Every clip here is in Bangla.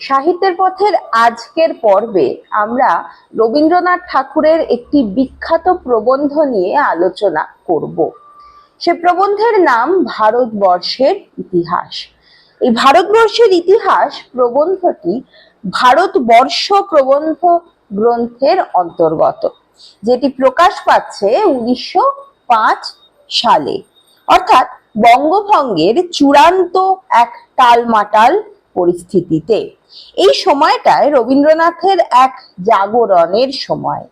সাহিত্যের পথের আজকের পর্বে আমরা রবীন্দ্রনাথ ঠাকুরের একটি বিখ্যাত প্রবন্ধ নিয়ে আলোচনা করব। সে প্রবন্ধের নাম ভারতবর্ষের ইতিহাস। এই ভারতবর্ষের ইতিহাস প্রবন্ধটি ভারতবর্ষ প্রবন্ধ গ্রন্থের অন্তর্গত, যেটি প্রকাশ পাচ্ছে উনিশশো পাঁচ সালে। অর্থাৎ বঙ্গভঙ্গের চূড়ান্ত এক টালমাটাল পরিস্থিতিতে। এই সময়টায় রবীন্দ্রনাথের এক জাগরণের সময়।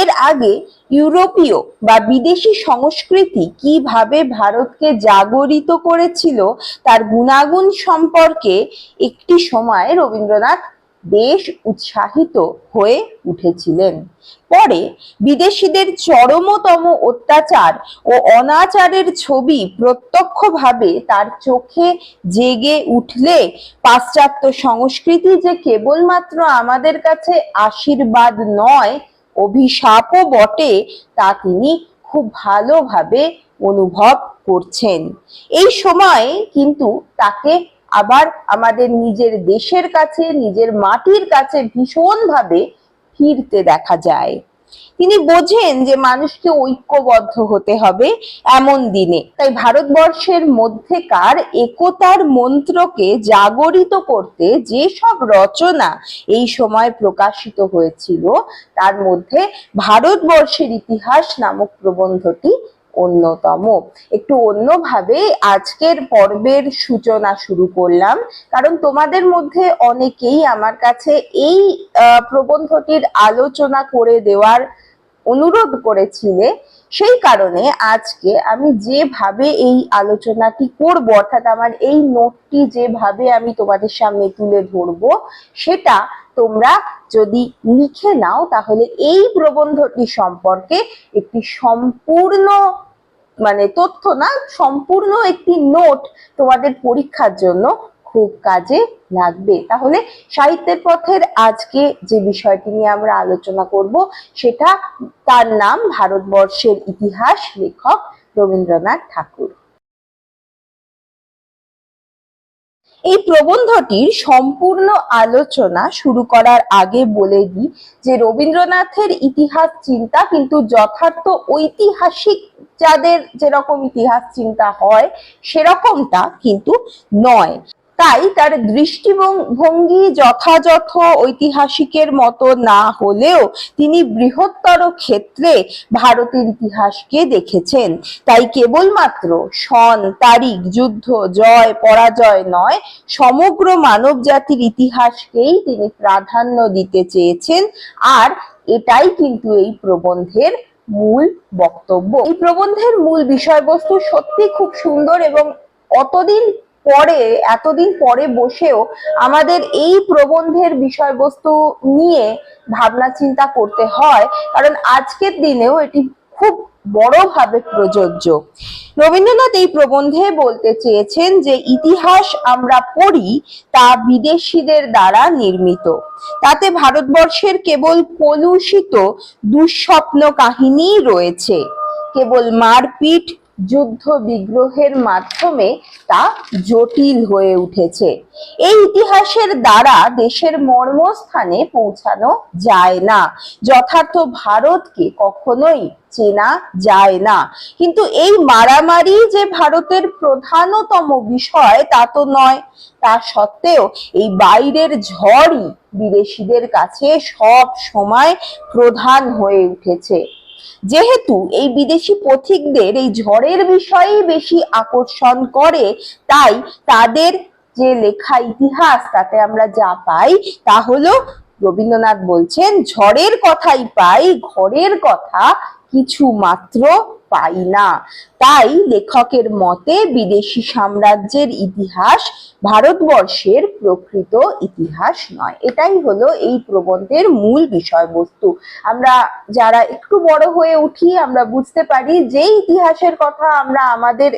এর আগে ইউরোপীয় বা বিদেশি সংস্কৃতি কীভাবে ভারতকে জাগরিত করেছিল, তার গুণাগুণ সম্পর্কে একটি সময় রবীন্দ্রনাথ বেশ উৎসাহিত হয়ে উঠেছিলেন। পরে বিদেশিদের চরমতম অত্যাচার ও অনাচারের ছবি প্রত্যক্ষভাবে তার চোখে জেগে উঠলে পাশ্চাত্য সংস্কৃতি যে কেবলমাত্র আমাদের কাছে আশীর্বাদ নয়, অভিশাপও বটে, তা তিনি খুব ভালোভাবে অনুভব করছেন। এই সময় কিন্তু তাকে আবার আমাদের নিজের দেশের কাছে, নিজের মাটির কাছে ভীষণভাবে ফিরতে দেখা যায়। তিনি বোঝেন যে মানুষকে ঐক্যবদ্ধ হতে হবে এমন দিনে। তাই ভারতবর্ষের মধ্যেকার একতার মন্ত্রকে জাগরিত করতে যে সব রচনা এই সময় প্রকাশিত হয়েছিল, তার মধ্যে ভারতবর্ষের ইতিহাস নামক প্রবন্ধটি অন্যতম। একটু অন্যভাবে আজকের পর্বের সূচনা শুরু করলাম। কারণ তোমাদের মধ্যে অনেকেই আমার কাছে এই প্রবন্ধটির আলোচনা করে দেওয়ার অনুরোধ করেছিলে। সেই কারণে আজকে আমি যেভাবে এই আলোচনাটি করব, অর্থাৎ আমার এই নোটটি যেভাবে আমি তোমাদের সামনে তুলে ধরবো, সেটা তোমরা যদি লিখে নাও, তাহলে এই প্রবন্ধটি সম্পর্কে একটি সম্পূর্ণ মানে তথ্য না, সম্পূর্ণ একটি নোট তোমাদের পরীক্ষার জন্য খুব কাজে লাগবে। তাহলে সাহিত্যের পথের আজকে যে বিষয়টি নিয়ে আমরা আলোচনা করব, সেটা তার নাম ভারতবর্ষের ইতিহাস লেখক রবীন্দ্রনাথ ঠাকুর। এই প্রবন্ধটির সম্পূর্ণ আলোচনা শুরু করার আগে বলে দিই যে রবীন্দ্রনাথের ইতিহাস চিন্তা কিন্তু যথার্থ ঐতিহাসিক যাদের যেরকম ইতিহাস চিন্তা হয়, সেরকমটা কিন্তু নয়। তাই তার দৃষ্টিভঙ্গি যথাযথ ঐতিহাসিকের মতো না হলেও তিনি বৃহত্তর ক্ষেত্রে ভারতের ইতিহাসকে দেখেছেন। তাই কেবলমাত্র সন, তারিখ, যুদ্ধ, জয়, পরাজয় নয়, সমগ্র মানব জাতির ইতিহাসকেই তিনি প্রাধান্য দিতে চেয়েছেন আর এটাই কিন্তু এই প্রবন্ধের মূল বক্তব্য। এই প্রবন্ধের মূল বিষয়বস্তু সত্যি খুব সুন্দর এবং অতদিন পরে, এতদিন পরে বসেও আমাদের এই প্রবন্ধের বিষয়বস্তু নিয়ে ভাবনা চিন্তা করতে হয়। কারণ আজকের দিনেও এটি খুব বড়ভাবে প্রযোজ্য। রবীন্দ্রনাথ এই প্রবন্ধে বলতে চেয়েছেন যে, ইতিহাস আমরা পড়ি তা বিদেশিদের দ্বারা নির্মিত। তাতে ভারতবর্ষের কেবল কলুষিত দুঃস্বপ্ন কাহিনী রয়েছে। কেবল মারপিট যুদ্ধ বিগ্রহের মাধ্যমে তা জটিল হয়ে উঠেছে। এই ইতিহাসের দ্বারা দেশের মর্মস্থানে পৌঁছানো যায় না। যথার্থ ভারতকে কখনোই চেনা যায় না। কিন্তু এই মারামারি যে ভারতের প্রধানতম বিষয় তা তো নয়। তা সত্ত্বেও এই বাইরের ঝড়ই বিদেশিদের কাছে সব সময় প্রধান হয়ে উঠেছে। যেহেতু এই বিদেশি পথিকদের এই ঝড়ের বিষয়ে বেশি আকর্ষণ করে, তাই তাদের যে লেখা ইতিহাস তাতে আমরা যা পাই তা হলো রবীন্দ্রনাথ বলছেন, ঝড়ের কথাই পাই, ঘরের কথা কিছু মাত্র পাই না। তাই লেখকের মতে বিদেশি সাম্রাজ্যের ইতিহাস ভারতবর্ষের প্রকৃত ইতিহাস নয়। এটাই হলো এই প্রবন্ধের মূল বিষয়বস্তু। আমরা যারা একটু বড় হয়ে উঠি, আমরা বুঝতে পারি যে ইতিহাসের কথা আমরা আমাদের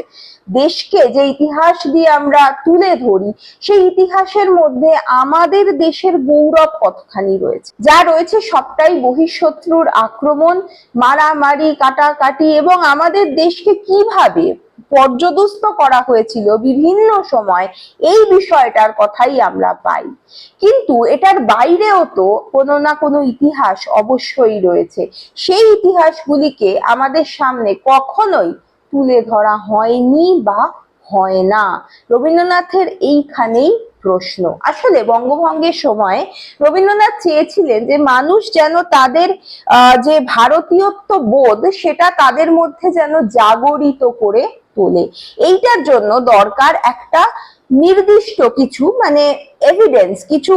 দেশকে যে ইতিহাস দিয়ে আমরা তুলে ধরি, সেই ইতিহাসের মধ্যে আমাদের দেশের গৌরব কতখানি রয়েছে? যা রয়েছে সবটাই বহিঃশত্রুর আক্রমণ, মারামারি, কাটাকাটি এবং আমাদের দেশকে কীভাবে পর্যদস্ত করা হয়েছিল বিভিন্ন সময়, এই বিষয়টার কথাই আমরা পাই। কিন্তু এটার বাইরেও তো কোনো না কোনো ইতিহাস অবশ্যই রয়েছে। সেই ইতিহাসগুলিকে আমাদের সামনে কখনোই তুলে ধরা হয়নি বা হয় না। রবীন্দ্রনাথের এইখানেই প্রশ্ন। আসলে বঙ্গভঙ্গের সময় রবীন্দ্রনাথ চেয়েছিলেন যে মানুষ যেন তাদের যে ভারতীয়ত্ব বোধ সেটা তাদের মধ্যে যেন জাগরিত করে তোলে। এইটার জন্য দরকার একটা নির্দিষ্ট কিছু মানে এভিডেন্স কিছু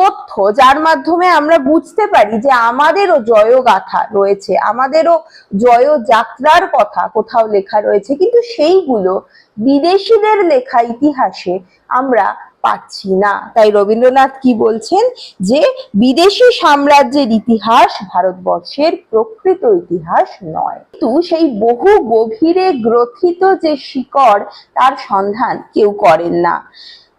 তথ্য, যার মাধ্যমে আমরা বুঝতে পারি যে আমাদেরও জয়গাথা রয়েছে, আমাদেরও জয়যাত্রার কথা কোথাও লেখা রয়েছে। কিন্তু সেইগুলো বিদেশিদের লেখা ইতিহাসে আমরা পাচ্ছি না। তাই রবীন্দ্রনাথ কি বলছেন? যে বিদেশি সাম্রাজ্যের ইতিহাস ভারতবর্ষের প্রকৃত ইতিহাস নয়। কিন্তু সেই বহু গভীরে গ্রথিত যে শিকড়, তার সন্ধান কেউ করেন না।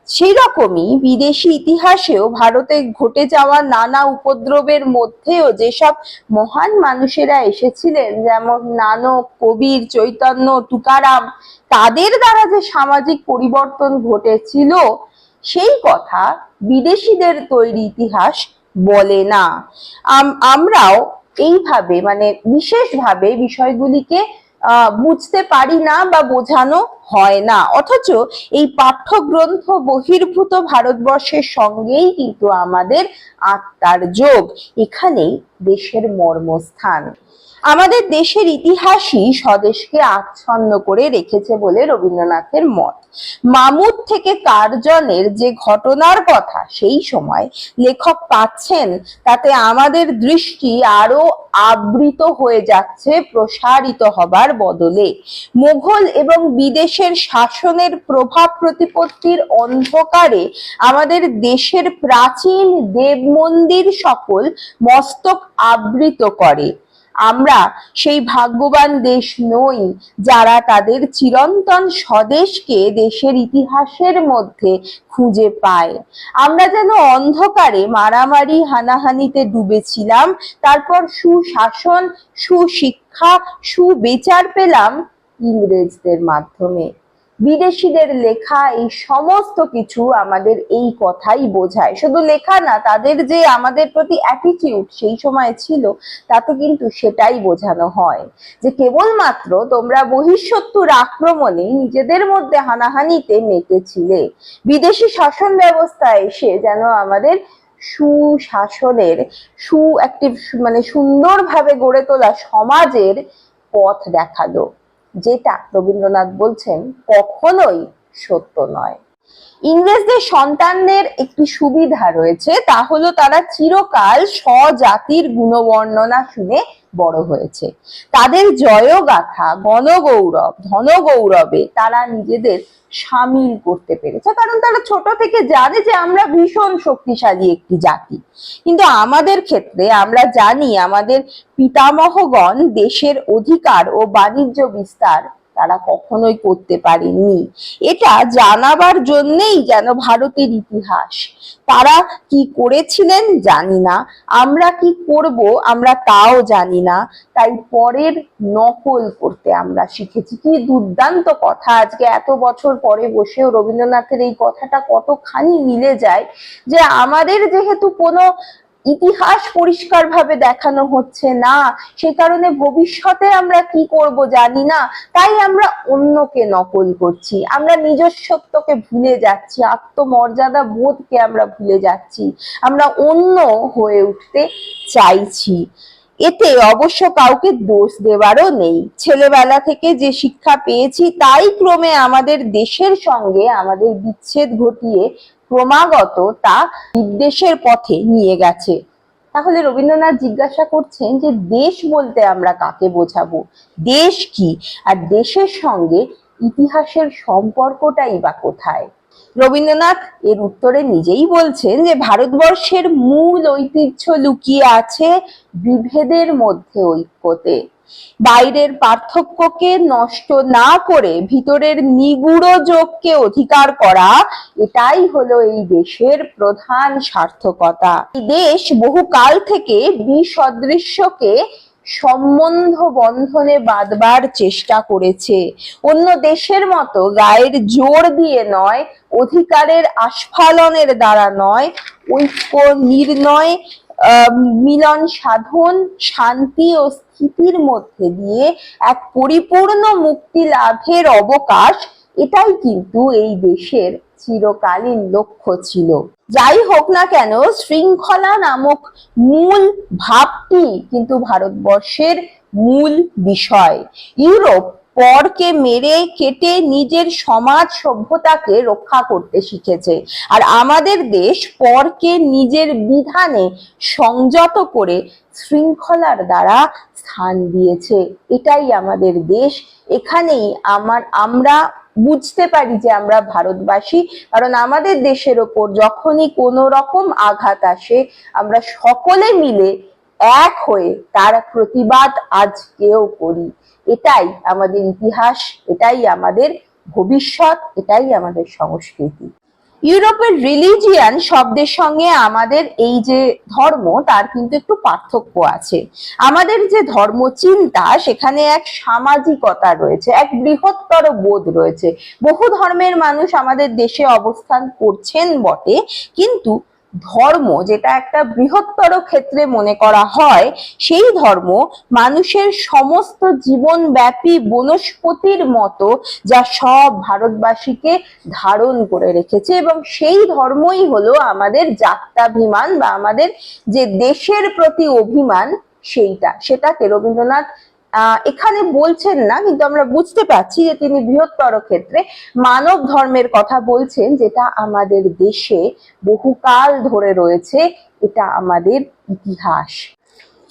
সেই রকমই বিদেশি ইতিহাসেও ভারতে ঘটে যাওয়া নানা উপদ্রবের মধ্যেও যেসব মহান মানুষেরা এসেছিলেন, যেমন নানক, কবির, চৈতন্য, তুকারাম, তাদের দ্বারা যে সামাজিক পরিবর্তন ঘটেছিল সেই কথা বিদেশিদের তৈরি ইতিহাস বলে না। আম- আমরাও এইভাবে মানে বিশেষভাবে বিষয়গুলিকে বুঝতে পারি না বা বোঝানো হয় না। অথচ এই পাঠ্যগ্রন্থ বহির্ভূত ভারতবর্ষের সঙ্গেই কিন্তু আমাদের আত্মার যোগ। এখানেই দেশের মর্মস্থান। আমাদের দেশের ইতিহাসই স্বদেশকে আচ্ছন্ন করে রেখেছে বলে রবীন্দ্রনাথের মত। মামুদ থেকে কার্জনের যে ঘটনার কথা সেই সময় লেখক পাচ্ছেন, তাতে আমাদের দৃষ্টি আরও আবৃত হয়ে যাচ্ছে প্রসারিত হবার বদলে। মুঘল এবং বিদেশের শাসনের প্রভাব প্রতিপত্তির অন্ধকারে আমাদের দেশের প্রাচীন দেব মন্দির সকল মস্তক আবৃত করে। আমরা সেই ভাগ্যবান দেশ নই যারা তাদের চিরন্তন স্বদেশকে দেশের ইতিহাসের মধ্যে খুঁজে পায়। আমরা যেন অন্ধকারে মারামারি হানাহানিতে ডুবেছিলাম, তারপর সুশাসন, সুশিক্ষা, সুবিচার পেলাম ইংরেজদের মাধ্যমে। বিদেশিদের লেখা এই সমস্ত কিছু আমাদের এই কথাই বোঝায়। শুধু লেখা না, তাদের যে আমাদের প্রতি অ্যাটিটিউড সেই সময় ছিল, তাতে কিন্তু সেটাই বোঝানো হয়। যে কেবলমাত্র তোমরা বহিঃশত্রুর আক্রমণে নিজেদের মধ্যে হানাহানিতে মেতেছিলে। বিদেশি শাসন ব্যবস্থা এসে যেন আমাদের সুশাসনের সু একটি মানে সুন্দরভাবে গড়ে তোলা সমাজের পথ দেখাল। যেটা রবীন্দ্রনাথ বলছেন কখনোই সত্য নয়। ইংরেজদের সন্তানদের একটি সুবিধা রয়েছে, তা হলো তারা চিরকাল স্বজাতির গুণবর্ণনা শুনে বড় হয়েছে। তাদের জয়গাথা, গণগৌরব, ধনগৌরবে তারা নিজেদের সামিল করতে পেরেছে, কারণ তারা ছোট থেকে জানে যে আমরা ভীষণ শক্তিশালী একটি জাতি। কিন্তু আমাদের ক্ষেত্রে আমরা জানি আমাদের পিতামহগণ দেশের অধিকার ও বাণিজ্য বিস্তার তারা কখনোই করতে পারেননি। এটা জানাবার জন্যেই যেন ভারতের ইতিহাস। তারা কি করেছিলেন জানি না। আমরা কি করব আমরা তাও জানি না। তাই পরের নকল করতে আমরা শিখেছি। কি দুর্দান্ত কথা। আজকে এত বছর পরে বসেও রবীন্দ্রনাথের এই কথাটা কতখানি মিলে যায় যে আমাদের যেহেতু কোনো ইতিহাস পরিষ্কারভাবে দেখানো হচ্ছে না। সে কারণে ভবিষ্যতে আমরা কি করব জানি না। তাই আমরা অন্যকে নকল করছি। আমরা নিজস্বত্বকে ভুলে যাচ্ছি। আত্মমর্যাদা বোধকে আমরা ভুলে যাচ্ছি। আমরা অন্য হয়ে উঠতে চাইছি। এতে অবশ্য কাউকে দোষ দেওয়ারও নেই। ছেলেবেলা থেকে যে শিক্ষা পেয়েছি, তাই ক্রমে আমাদের দেশের সঙ্গে আমাদের বিচ্ছেদ ঘটিয়ে ক্রমাগত তা বিদ্বেষের পথে নিয়ে গেছে। তাহলে রবীন্দ্রনাথ জিজ্ঞাসা করছেন যে, দেশ বলতে আমরা কাকে বোঝাবো? দেশ কি? আর দেশের সঙ্গে ইতিহাসের সম্পর্কটাই বা কোথায়? রবীন্দ্রনাথ এর উত্তরে নিজেই বলছেন যে, ভারতবর্ষের মূল ঐতিহ্য লুকিয়ে আছে বিভেদের মধ্যে ঐক্যতে। বাইরের পার্থক্যকে নষ্ট না করে ভিতরের নিগুড় যোগকে অধিকার করা, এটাই হলো এই দেশের প্রধান সার্থকতা। এই দেশ বহুকাল থেকে বিসদৃশ্যকে সম্বন্ধ বন্ধনে বাঁধবার চেষ্টা করেছে। অন্য দেশের মতো গায়ের জোর দিয়ে নয়, অধিকারের আস্ফালনের দ্বারা নয়, ঐক্য নির্ণয় মিলন সাধন, শান্তি ও স্থিতির মধ্যে দিয়ে এক পরিপূর্ণ মুক্তি লাভের অবকাশ। এটাই কিন্তু এই দেশের চিরকালীন লক্ষ্য ছিল। যাই হোক না কেন, শৃঙ্খলা নামক মূল ভাবটি কিন্তু ভারতবর্ষের মূল বিষয়। ইউরোপ পরকে মেরে কেটে নিজের সমাজ সভ্যতাকে রক্ষা করতে শিখেছে। আর আমাদের দেশ পরকে নিজের বিধানে সংযত করে শৃঙ্খলার দ্বারা স্থান দিয়েছে। এটাই আমাদের দেশ। এখানেই আমার, আমরা বুঝতে পারি যে আমরা ভারতবাসী, কারণ আমাদের দেশের ওপর যখনই কোনো রকম আঘাত আসে, আমরা সকলে মিলে এক হয়ে তার প্রতিবাদ আজকেও করি। এটাই আমাদের ইতিহাস, এটাই আমাদের ভবিষ্যৎ, এটাই আমাদের সংস্কৃতি। ইউরোপের রিলিজিয়ান শব্দের সঙ্গে আমাদের এই যে ধর্ম, তার কিন্তু একটু পার্থক্য আছে। আমাদের যে ধর্ম চিন্তা সেখানে এক সামাজিকতা রয়েছে, এক বৃহত্তর বোধ রয়েছে। বহু ধর্মের মানুষ আমাদের দেশে অবস্থান করছেন বটে, কিন্তু ধর্ম যেটা একটা বৃহত্তর ক্ষেত্রে মনে করা হয়, সেই ধর্ম মানুষের সমস্ত জীবনব্যাপী বনস্পতির মতো যা সব ভারতবাসীকে ধারণ করে রেখেছে এবং সেই ধর্মই হলো আমাদের জাত্যাভিমান বা আমাদের যে দেশের প্রতি অভিমান সেইটা। সেটাকে রবীন্দ্রনাথ এখানে বলছেন না, কিন্তু আমরা বুঝতে পারছি যে তিনি বৃহত্তর ক্ষেত্রে মানব ধর্মের কথা বলছেন, যেটা আমাদের দেশে বহুকাল ধরে রয়েছে, এটা আমাদের ইতিহাস।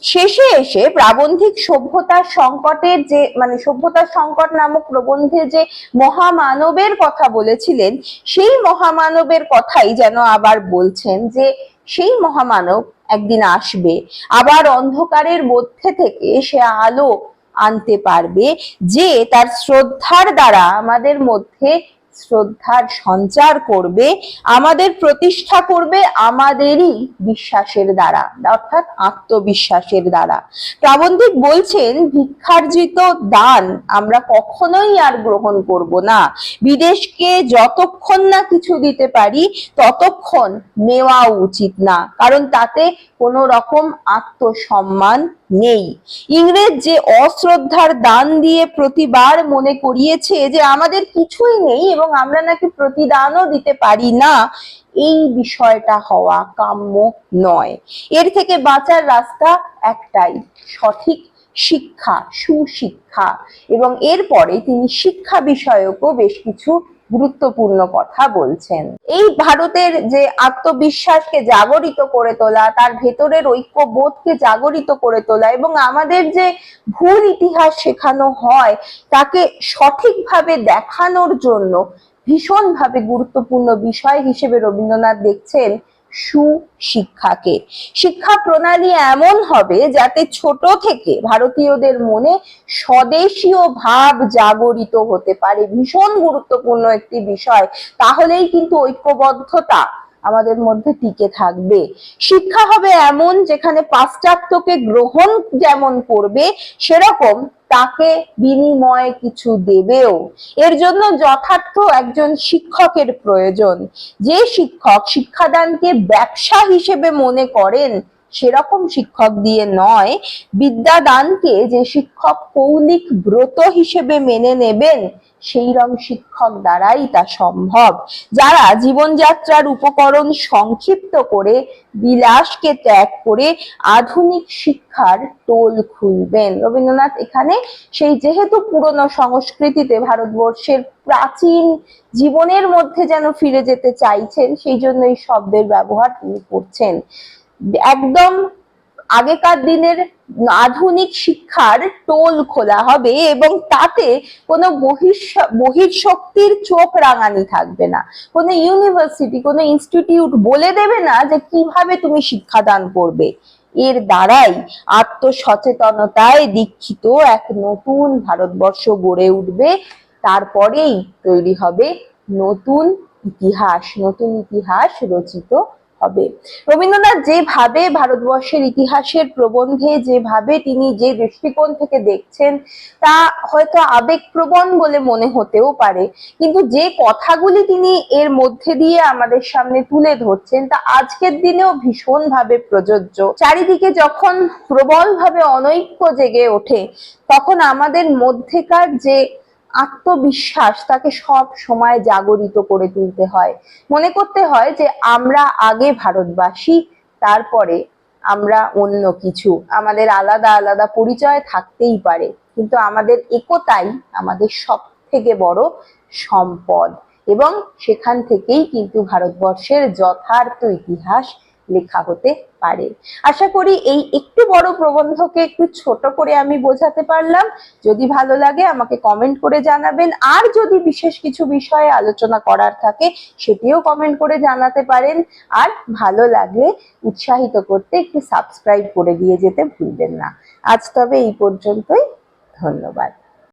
শেষে এসে প্রাবন্ধিক সভ্যতার সংকটের যে মানে সভ্যতার সংকট নামক প্রবন্ধে যে মহামানবের কথা বলেছিলেন, সেই মহামানবের কথাই যেন আবার বলছেন যে সেই মহামানব একদিন আসবে। আবার অন্ধকারের মধ্যে থেকে সে আলো আনতে পারবে যে তার শ্রদ্ধার দ্বারা আমাদের মধ্যে শ্রদ্ধার সঞ্চার করবে, আমাদের প্রতিষ্ঠা করবে আমাদেরই বিশ্বাসের দ্বারা, অর্থাৎ আত্মবিশ্বাসের দ্বারা। প্রাবন্ধিক বলছেন, ভিক্ষার্জিত দান আমরা কখনোই আর গ্রহণ করব না। বিদেশকে যতক্ষণ না কিছু দিতে পারি, ততক্ষণ নেওয়া উচিত না, কারণ তাতে কোনো রকম আত্মসম্মান নেই। ইংরেজ যে অশ্রদ্ধার দান দিয়ে প্রতিবার মনে করিয়েছে যে আমাদের কিছুই নেই এবং আমরা নাকি প্রতিদানও দিতে পারি না। এই বিষয়টা হওয়া কাম্য নয়। এর থেকে বাঁচার রাস্তা একটাই, সঠিক শিক্ষা, সুশিক্ষা। এবং এরপরে তিনি শিক্ষা বিষয়কও বেশ কিছু গুরুত্বপূর্ণ কথা বলছেন। এই ভারতের যে আত্মবিশ্বাসকে জাগরিত করে তোলা, তার ভেতরের ঐক্যবোধকে জাগরিত করে তোলা এবং আমাদের যে ভুল ইতিহাস শেখানো হয়, তাকে সঠিকভাবে দেখানোর জন্য ভীষণভাবে গুরুত্বপূর্ণ বিষয় হিসেবে রবীন্দ্রনাথ দেখছেন। সুশিক্ষাকে। শিক্ষা প্রণালী এমন হবে যাতে ছোট থেকে ভারতীয়দের মনে স্বদেশীয় ভাব জাগরিত হতে পারে। ভীষণ গুরুত্বপূর্ণ একটি বিষয়। তাহলেই কিন্তু ঐক্যবদ্ধতা আমাদের মধ্যে টিকে থাকবে। শিক্ষা হবে এমন যেখানে পাশ্চাত্যকে গ্রহণ যেমন করবে, সেরকম তাকে বিনিময়ে কিছু দেবেও। এর জন্য যথার্থ একজন শিক্ষকের প্রয়োজন। যে শিক্ষক শিক্ষাদানকে ব্যবসা হিসেবে মনে করেন, সেরকম শিক্ষক দিয়ে নয়, বিদ্যাদানকে যে শিক্ষক কৌলিক ব্রত হিসেবে মেনে নেবেন সেই রকম শিক্ষক দ্বারাই তা সম্ভব। যারা জীবনযাত্রার উপকরণ সংক্ষিপ্ত করে বিলাসকে ত্যাগ করে আধুনিক শিক্ষার টোল খুলবেন। রবীন্দ্রনাথ এখানে সেই যেহেতু পুরনো সংস্কৃতিতে ভারতবর্ষের প্রাচীন জীবনের মধ্যে যেন ফিরে যেতে চাইছেন, সেই জন্য এই শব্দের ব্যবহার তিনি করছেন। একদম আগেকার দিনের আধুনিক শিক্ষার টোল খোলা হবে এবং তাতে কোনো বহিঃ বহির্শক্তির চোখ রাঙানি থাকবে না। কোনো ইউনিভার্সিটি, কোনো ইনস্টিটিউট বলে দেবে না যে কীভাবে তুমি শিক্ষাদান করবে। এর দ্বারাই আত্মসচেতনতায় দীক্ষিত এক নতুন ভারতবর্ষ গড়ে উঠবে। তারপরেই তৈরি হবে নতুন ইতিহাস নতুন ইতিহাস রচিত হবে। রবীন্দ্রনাথ যেভাবে ভারতবর্ষের ইতিহাসের প্রবন্ধে যেভাবে তিনি যে দৃষ্টিকোণ থেকে দেখছেন, তা হয়তো আবেগপ্রবণ বলে মনে হতেও পারে। কিন্তু যে কথাগুলি তিনি এর মধ্যে দিয়ে আমাদের সামনে তুলে ধরছেন, তা আজকের দিনেও ভীষণভাবে প্রযোজ্য। চারিদিকে যখন প্রবলভাবে অনৈক্য জেগে ওঠে, তখন আমাদের মধ্যেকার যে আত্মবিশ্বাস তাকে সব সময় জাগরিত করে তুলতে হয়। মনে করতে হয় যে, আমরা আগে ভারতবাসী, তারপরে আমরা অন্য কিছু। আমাদের আলাদা আলাদা পরিচয় থাকতেই পারে, কিন্তু আমাদের একতাই আমাদের সব থেকে বড় সম্পদ। এবং সেখান থেকেই কিন্তু ভারতবর্ষের যথার্থ ইতিহাস লেখা হতে পারে। আশা করি এই একটু বড় প্রবন্ধকে একটু ছোট করে আমি বোঝাতে পারলাম। যদি ভালো লাগে আমাকে কমেন্ট করে জানাবেন। আর যদি বিশেষ কিছু বিষয়ে আলোচনা করার থাকে, সেটিও কমেন্ট করে জানাতে পারেন। আর ভালো লাগলে উৎসাহিত করতে একটু সাবস্ক্রাইব করে দিয়ে যেতে ভুলবেন না। আজ তবে এই পর্যন্তই। ধন্যবাদ।